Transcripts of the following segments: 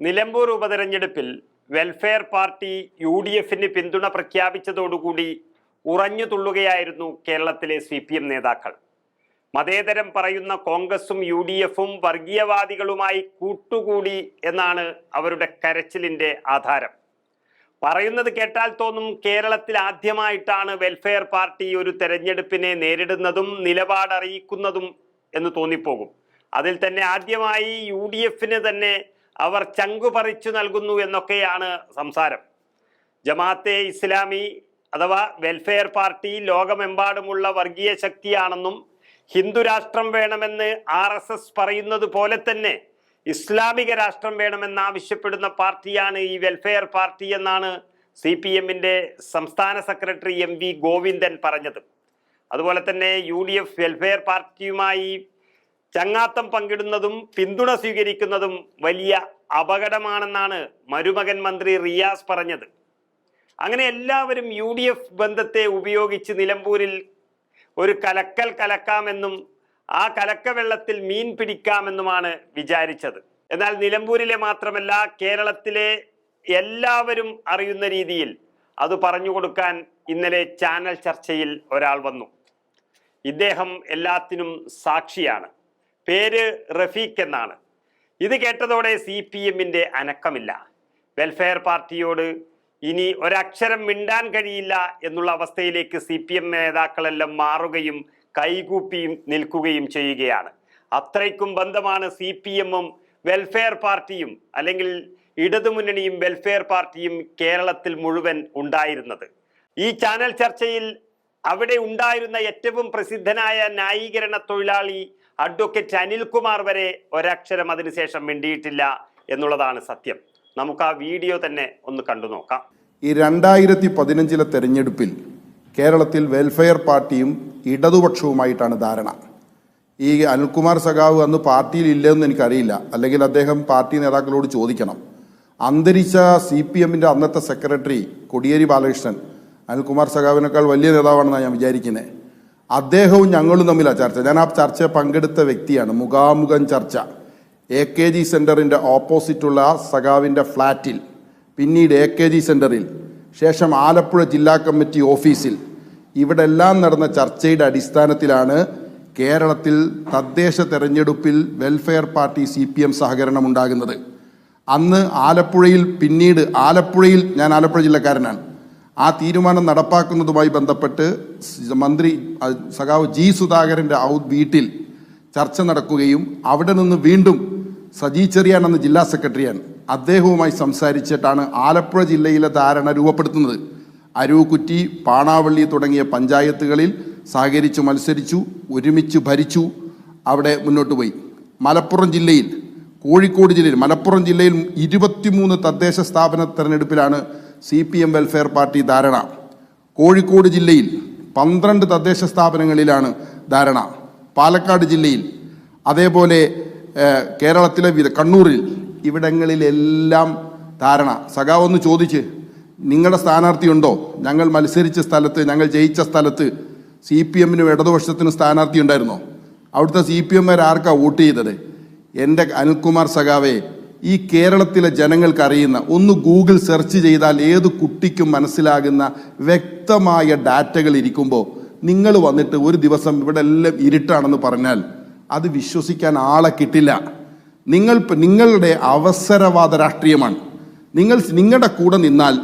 നിലമ്പൂർ ഉപതെരഞ്ഞെടുപ്പിൽ welfare party U D എഫിന് പിന്തുണ പ്രഖ്യാപിച്ചതോടുകൂടി ഉറഞ്ഞു തുള്ളുകയായിരുന്നു കേരളത്തിലെ സി പി എം നേതാക്കൾ. മതേതരം പറയുന്ന കോൺഗ്രസും യു ഡി എഫും വർഗീയവാദികളുമായി കൂട്ടുകൂടി എന്നാണ് അവരുടെ കരച്ചിലിന്റെ ആധാരം. പറയുന്നത് കേട്ടാൽ തോന്നും കേരളത്തിൽ ആദ്യമായിട്ടാണ് വെൽഫെയർ പാർട്ടി ഒരു തെരഞ്ഞെടുപ്പിനെ നേരിടുന്നതും നിലപാടറിയിക്കുന്നതും എന്ന് തോന്നിപ്പോകും. അതിൽ തന്നെ ആദ്യമായി യു ഡി എഫിന് തന്നെ അവർ ചങ്കു പറിച്ചു നൽകുന്നു എന്നൊക്കെയാണ് സംസാരം. ജമാഅത്തെ ഇസ്ലാമി അഥവാ വെൽഫെയർ പാർട്ടി ലോകമെമ്പാടുമുള്ള വർഗീയ ശക്തിയാണെന്നും ഹിന്ദു രാഷ്ട്രം വേണമെന്ന് ആർ എസ് എസ് പറയുന്നത് പോലെ തന്നെ ഇസ്ലാമിക രാഷ്ട്രം വേണമെന്ന് ആവശ്യപ്പെടുന്ന പാർട്ടിയാണ് ഈ വെൽഫെയർ പാർട്ടി എന്നാണ് സി പി എമ്മിന്റെ സംസ്ഥാന സെക്രട്ടറി എം വി ഗോവിന്ദൻ പറഞ്ഞത്. അതുപോലെ തന്നെ യു ഡി എഫ് വെൽഫെയർ പാർട്ടിയുമായി ചങ്ങാത്തം പങ്കിടുന്നതും പിന്തുണ സ്വീകരിക്കുന്നതും വലിയ അപകടമാണെന്നാണ് മരുമകൻ മന്ത്രി റിയാസ് പറഞ്ഞത്. അങ്ങനെ എല്ലാവരും യു ഡി എഫ് ബന്ധത്തെ ഉപയോഗിച്ച് നിലമ്പൂരിൽ ഒരു കലക്കൽ കലക്കാമെന്നും ആ കലക്ക വെള്ളത്തിൽ മീൻ പിടിക്കാമെന്നുമാണ് വിചാരിച്ചത്. എന്നാൽ നിലമ്പൂരിലെ മാത്രമല്ല കേരളത്തിലെ എല്ലാവരും അറിയുന്ന രീതിയിൽ അത് പറഞ്ഞു കൊടുക്കാൻ ഇന്നലെ ചാനൽ ചർച്ചയിൽ ഒരാൾ വന്നു. ഇദ്ദേഹം എല്ലാത്തിനും സാക്ഷിയാണ്. പേര് റഫീഖ് എന്നാണ്. ഇത് കേട്ടതോടെ സി പി എമ്മിന്റെ അനക്കമില്ല. വെൽഫെയർ പാർട്ടിയോട് ഇനി ഒരക്ഷരം മിണ്ടാൻ കഴിയില്ല എന്നുള്ള അവസ്ഥയിലേക്ക് സി പി എം നേതാക്കളെല്ലാം മാറുകയും കൈകൂപ്പിയും നിൽക്കുകയും ചെയ്യുകയാണ്. അത്രയ്ക്കും ബന്ധമാണ് സി പി എമ്മും വെൽഫെയർ പാർട്ടിയും അല്ലെങ്കിൽ ഇടതുമുന്നണിയും വെൽഫെയർ പാർട്ടിയും കേരളത്തിൽ മുഴുവൻ ഉണ്ടായിരുന്നത്. ഈ ചാനൽ ചർച്ചയിൽ അവിടെ ഉണ്ടായിരുന്ന ഏറ്റവും പ്രസിദ്ധനായ ന്യായീകരണ തൊഴിലാളി അഡ്വക്കേറ്റ് അനിൽകുമാർ വരെ ഒരക്ഷരം അതിനുശേഷം മിണ്ടിയിട്ടില്ല എന്നുള്ളതാണ് സത്യം. നമുക്ക് ആ വീഡിയോ തന്നെ ഒന്ന് കണ്ടു നോക്കാം. ഈ രണ്ടായിരത്തി പതിനഞ്ചിലെ തെരഞ്ഞെടുപ്പിൽ കേരളത്തിൽ വെൽഫെയർ പാർട്ടിയും ഇടതുപക്ഷവുമായിട്ടാണ് ധാരണ. ഈ അനിൽകുമാർ സഖാവ് അന്ന് പാർട്ടിയിൽ ഇല്ലെന്ന് എനിക്കറിയില്ല. അല്ലെങ്കിൽ അദ്ദേഹം പാർട്ടി നേതാക്കളോട് ചോദിക്കണം. അന്തരിച്ച സി പി എമ്മിന്റെ അന്നത്തെ സെക്രട്ടറി കൊടിയേരി ബാലകൃഷ്ണൻ അനിൽകുമാർ സഖാവിനേക്കാൾ വലിയ നേതാവാണെന്നാണ് ഞാൻ വിചാരിക്കുന്നത് അദ്ദേഹവും ഞങ്ങളും തമ്മിലാണ് ചർച്ച. ഞാൻ ആ ചർച്ച പങ്കെടുത്ത വ്യക്തിയാണ്. മുഖാമുഖം ചർച്ച. എ കെ ജി സെന്ററിന്റെ ഓപ്പോസിറ്റുള്ള സഖാവിന്റെ ഫ്ലാറ്റിൽ. പിന്നീട് എ കെ ജി സെന്ററിൽ ശേഷം ആലപ്പുഴ ജില്ലാ കമ്മിറ്റി ഓഫീസിൽ. ഇവിടെ എല്ലാം നടന്ന ചർച്ചയുടെ അടിസ്ഥാനത്തിലാണ് കേരളത്തിൽ തദ്ദേശ തെരഞ്ഞെടുപ്പിൽ Welfare Party C P M സഹകരണം ഉണ്ടാകുന്നത് അന്ന് ആലപ്പുഴയിൽ പിന്നീട് ആലപ്പുഴയിൽ ഞാൻ ആലപ്പുഴ ജില്ലക്കാരനാണ്. ആ തീരുമാനം നടപ്പാക്കുന്നതുമായി ബന്ധപ്പെട്ട് മന്ത്രി സഖാവ് ജി സുധാകരന്റെ വീട്ടിൽ ചർച്ച നടക്കുകയും അവിടെ നിന്ന് വീണ്ടും സജി ചെറിയാൻ എന്ന ജില്ലാ സെക്രട്ടറിയാണ് അദ്ദേഹവുമായി സംസാരിച്ചിട്ടാണ് ആലപ്പുഴ ജില്ലയിലെ ധാരണ രൂപപ്പെടുത്തുന്നത്. അരുവുകുറ്റി പാണാവള്ളി തുടങ്ങിയ പഞ്ചായത്തുകളിൽ സഹകരിച്ചു മത്സരിച്ചു ഒരുമിച്ച് ഭരിച്ചു അവിടെ മുന്നോട്ട് പോയി. മലപ്പുറം ജില്ലയിൽ കോഴിക്കോട് ജില്ലയിൽ മലപ്പുറം ജില്ലയിൽ ഇരുപത്തിമൂന്ന് തദ്ദേശ സ്ഥാപന തെരഞ്ഞെടുപ്പിലാണ് C P M Welfare Party ധാരണ. കോഴിക്കോട് ജില്ലയിൽ പന്ത്രണ്ട് തദ്ദേശ സ്ഥാപനങ്ങളിലാണ് ധാരണ. പാലക്കാട് ജില്ലയിൽ അതേപോലെ കേരളത്തിലെ കണ്ണൂരിൽ ഇവിടങ്ങളിലെല്ലാം ധാരണ. സഖാവ് ഒന്ന് ചോദിച്ച് നിങ്ങളുടെ സ്ഥാനാർത്ഥിയുണ്ടോ ഞങ്ങൾ മത്സരിച്ച സ്ഥലത്ത് ഞങ്ങൾ ജയിച്ച സ്ഥലത്ത് സി പി എമ്മിനും ഇടതുപക്ഷത്തിനും സ്ഥാനാർത്ഥി ഉണ്ടായിരുന്നോ? അവിടുത്തെ സി പി എമ്മാർ ആർക്കാണ് വോട്ട് ചെയ്തത്? എന്റെ അനിൽകുമാർ സഖാവെ ഈ കേരളത്തിലെ ജനങ്ങൾക്ക് അറിയുന്ന ഒന്ന് ഗൂഗിൾ സെർച്ച് ചെയ്താൽ ഏത് കുട്ടിക്കും മനസ്സിലാകുന്ന വ്യക്തമായ ഡാറ്റകൾ ഇരിക്കുമ്പോൾ നിങ്ങൾ വന്നിട്ട് ഒരു ദിവസം ഇവിടെ എല്ലാം ഇരുട്ടാണെന്ന് പറഞ്ഞാൽ അത് വിശ്വസിക്കാൻ ആളെ കിട്ടില്ല. നിങ്ങൾ നിങ്ങളുടെ അവസരവാദ രാഷ്ട്രീയമാണ്. നിങ്ങൾ നിങ്ങളുടെ കൂടെ നിന്നാൽ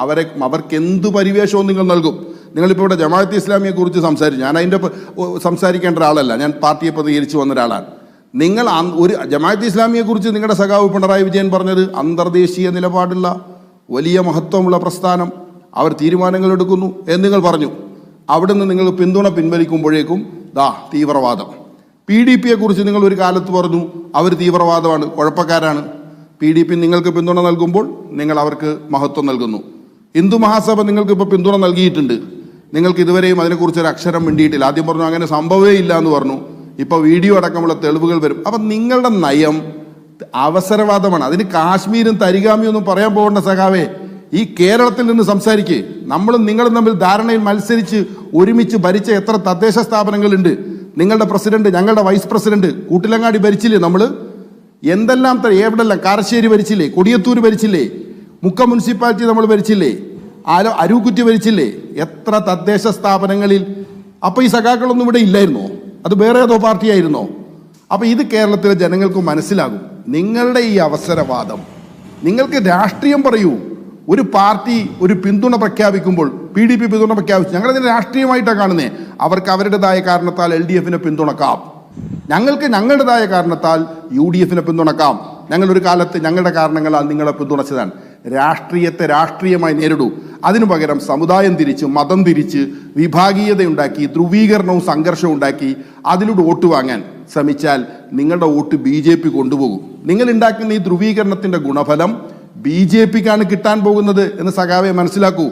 അവരെ അവർക്ക് എന്ത് പരിവേഷവും നിങ്ങൾ നൽകും. നിങ്ങളിപ്പോൾ ഇവിടെ ജമാഅത്ത് ഇസ്ലാമിയെ കുറിച്ച് സംസാരിച്ചു. ഞാൻ അതിന്റെ സംസാരിക്കേണ്ട ഒരാളല്ല. ഞാൻ പാർട്ടിയെ പ്രതികരിച്ചു വന്ന ഒരാളാണ്. നിങ്ങൾ ഒരു ജമാഅത്ത് ഇസ്ലാമിയെക്കുറിച്ച് നിങ്ങളുടെ സഖാവ് പിണറായി വിജയൻ പറഞ്ഞത് അന്തർദേശീയ നിലപാടുള്ള വലിയ മഹത്വമുള്ള പ്രസ്ഥാനം അവർ തീരുമാനങ്ങൾ എടുക്കുന്നു എന്ന് നിങ്ങൾ പറഞ്ഞു. അവിടുന്ന് നിങ്ങൾ പിന്തുണ പിൻവലിക്കുമ്പോഴേക്കും ദാ തീവ്രവാദം. പി ഡി പിയെ കുറിച്ച് നിങ്ങൾ ഒരു കാലത്ത് പറഞ്ഞു അവർ തീവ്രവാദമാണ് കുഴപ്പക്കാരാണ്. പി ഡി പി നിങ്ങൾക്ക് പിന്തുണ നൽകുമ്പോൾ നിങ്ങൾ അവർക്ക് മഹത്വം നൽകുന്നു. ഹിന്ദു മഹാസഭ നിങ്ങൾക്ക് ഇപ്പോൾ പിന്തുണ നൽകിയിട്ടുണ്ട്. നിങ്ങൾക്ക് ഇതുവരെയും അതിനെക്കുറിച്ച് ഒരു അക്ഷരം മിണ്ടിയിട്ടില്ല. ആദ്യം പറഞ്ഞു അങ്ങനെ സംഭവമേ ഇല്ല എന്ന് പറഞ്ഞു. ഇപ്പോൾ വീഡിയോ അടക്കമുള്ള തെളിവുകൾ വരും. അപ്പം നിങ്ങളുടെ നയം അവസരവാദമാണ്. അതിന് കാശ്മീരും തരികാമിയും ഒന്നും പറയാൻ പോകേണ്ട സഖാവേ. ഈ കേരളത്തിൽ നിന്ന് സംസാരിക്കേ. നമ്മളും നിങ്ങളും തമ്മിൽ ധാരണയിൽ മത്സരിച്ച് ഒരുമിച്ച് ഭരിച്ച എത്ര തദ്ദേശ സ്ഥാപനങ്ങളുണ്ട്. നിങ്ങളുടെ പ്രസിഡന്റ് ഞങ്ങളുടെ വൈസ് പ്രസിഡന്റ് കൂട്ടിലങ്ങാടി ഭരിച്ചില്ലേ നമ്മൾ എന്തെല്ലാം എവിടെല്ലാം? കാരശ്ശേരി ഭരിച്ചില്ലേ? കൊടിയത്തൂർ ഭരിച്ചില്ലേ? മുക്ക മുനിസിപ്പാലിറ്റി നമ്മൾ ഭരിച്ചില്ലേ? ആരോ അരൂക്കുറ്റി ഭരിച്ചില്ലേ? എത്ര തദ്ദേശ സ്ഥാപനങ്ങളിൽ അപ്പോൾ ഈ സഖാക്കളൊന്നും ഇവിടെ ഇല്ലായിരുന്നോ? അത് വേറെ ഏതോ പാർട്ടിയായിരുന്നോ? അപ്പോൾ ഇത് കേരളത്തിലെ ജനങ്ങൾക്ക് മനസ്സിലാകും. നിങ്ങളുടെ ഈ അവസരവാദം. നിങ്ങൾക്ക് രാഷ്ട്രീയം പറയൂ. ഒരു പാർട്ടി ഒരു പിന്തുണ പ്രഖ്യാപിക്കുമ്പോൾ പി ഡി പി പിന്തുണ പ്രഖ്യാപിച്ചു. ഞങ്ങളതിനെ രാഷ്ട്രീയമായിട്ടാണ് കാണുന്നത് അവർക്ക് അവരുടേതായ കാരണത്താൽ എൽ ഡി എഫിനെ പിന്തുണക്കാം. ഞങ്ങൾക്ക് ഞങ്ങളുടേതായ കാരണത്താൽ യു ഡി എഫിനെ പിന്തുണക്കാം. ഞങ്ങളൊരു കാലത്ത് ഞങ്ങളുടെ കാരണങ്ങളാൽ നിങ്ങളെ പിന്തുണച്ചതാണ്. രാഷ്ട്രീയത്തെ രാഷ്ട്രീയമായി നേരിടൂ. അതിനു പകരം സമുദായം തിരിച്ച് മതം തിരിച്ച് വിഭാഗീയതയുണ്ടാക്കി ധ്രുവീകരണവും സംഘർഷവും ഉണ്ടാക്കി അതിലൂടെ വോട്ട് വാങ്ങാൻ ശ്രമിച്ചാൽ നിങ്ങളുടെ വോട്ട് ബി ജെ പി കൊണ്ടുപോകും. നിങ്ങൾ ഉണ്ടാക്കുന്ന ഈ ധ്രുവീകരണത്തിന്റെ ഗുണഫലം ബി ജെ പിക്കാണ് കിട്ടാൻ പോകുന്നത് എന്ന് സഖാവെ മനസ്സിലാക്കൂ.